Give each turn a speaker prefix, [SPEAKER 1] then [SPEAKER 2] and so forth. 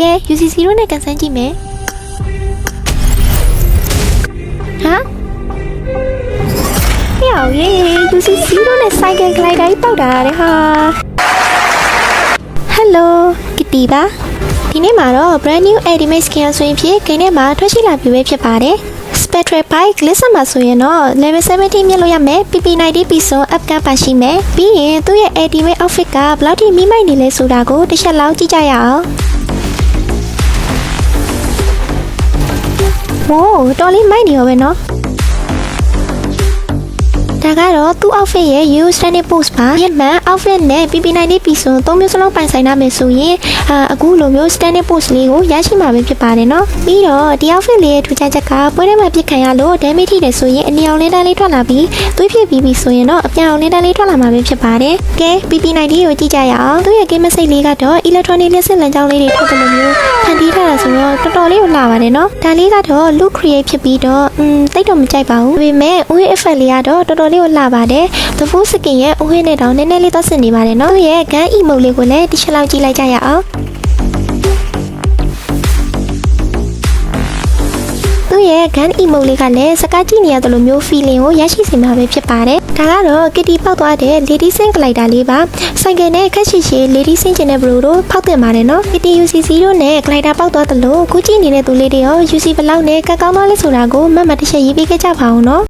[SPEAKER 1] ကဲ UCC တို့နဲ့ကန်ဆန်းကြည့်မယ်ဟာယောက်ရေ UCC တို့နဲ့ဆိုင်ကယ်ဂလိုက်တိုင်းပေါက်တာတဲ့ဟာဟယ်လိုကတီပါဒီနေ့မှာတော့ brand new Ultimate Skin ဆိုရင်ဖြစ်ဂိမ်းထဲမှာထွက်ရှိလာပြီပဲဖြစ်ပါတယ် Spectral Bike Glisten မှာဆိုရင်တော့ level 70မြင့်လို့ရမယ် PP90 Pison up ကပါရှိမယ်ပြီးရင်သူ့ရဲ့ Ultimate outfit ကဘယ်လောက်ထိမိမိုက်နေလဲဆိုတာကိုတစ်ချက်လောက်ကြည့်ကြရအောင် ဟိုးတော်လေးမိုက်နေရောပဲနော်ဒါကတော့သူ့ outfit ရဲ့ you standing pose ပါမြန်မာ outfit နဲ့ PP9 နဲ့ပြီဆိုသုံးမျိုးစလုံးပိုင်ဆိုင်နိုင်မယ်ဆိုရင်အခုလိုမျိုး standing pose လေးကိုရရှိမှာပဲဖြစ်ပါတယ်နော်ပြီးတော့ဒီ outfit လေးရဲ့ထူးခြားချက်ကပွဲထဲမှာပြစ်ခံရလို့ damage ထိတယ်ဆိုရင်အနီအောင်လေးတန်းလေးထွက်လာပြီးသွေးပြစ်ပြီးပြီဆိုရင်တော့အပြောင်လေးတန်းလေးထွက်လာမှာပဲဖြစ်ပါတယ်ကဲ PP9 ကိုကြည့်ကြရအောင်သူ့ရဲ့ game စိတ်လေးကတော့ electronic လက်စစ်လန်ကြောင်းလေးတွေထုတ်တယ်လို့မျိုး ဆိုတော့တော်တော်လေးကိုလာပါတယ်နော်ဒါလေးကတော့ look create ဖြစ်ပြီးတော့อืมတိတ်တော့မကြိုက်ပါဘူးဒါပေမဲ့ UI effect လေးကတော့တော်တော်လေးကိုလာပါတယ် the full skin ရဲ့ UI နဲ့တောင်နည်းနည်းလေးသက်ဆင်နေပါတယ်နော်သူ့ရဲ့ gun emote လေးကိုလည်းတစ်ချက်လောက်ကြည့်လိုက်ကြရအောင် သူ့ရဲ့ gun emote လေးကလည်းစကားကြည့်နေရတယ်လို့မျိုး feeling ကိုရရှိစေမှာပဲဖြစ်ပါတယ်။ဒါကတော့ Kitty ပောက်သွားတဲ့ Lady Sing glider လေးပါ။ဆိုင်ကယ်နဲ့ခက်ရှိရှိ Lady Sing ကျင်တဲ့ bro တို့ဖောက်တင်ပါတယ်နော်။ Kitty UCC တို့နဲ့ glider ပောက်သွားသလိုခုကြည့်နေတဲ့သူလေးတွေရော UC ဘလောက်နဲ့ကတ်ကောင်းသွားလဲဆိုတာကိုမတ်မတ်တစ်ချက်ရေးပေးခဲ့ကြပါအောင်နော်။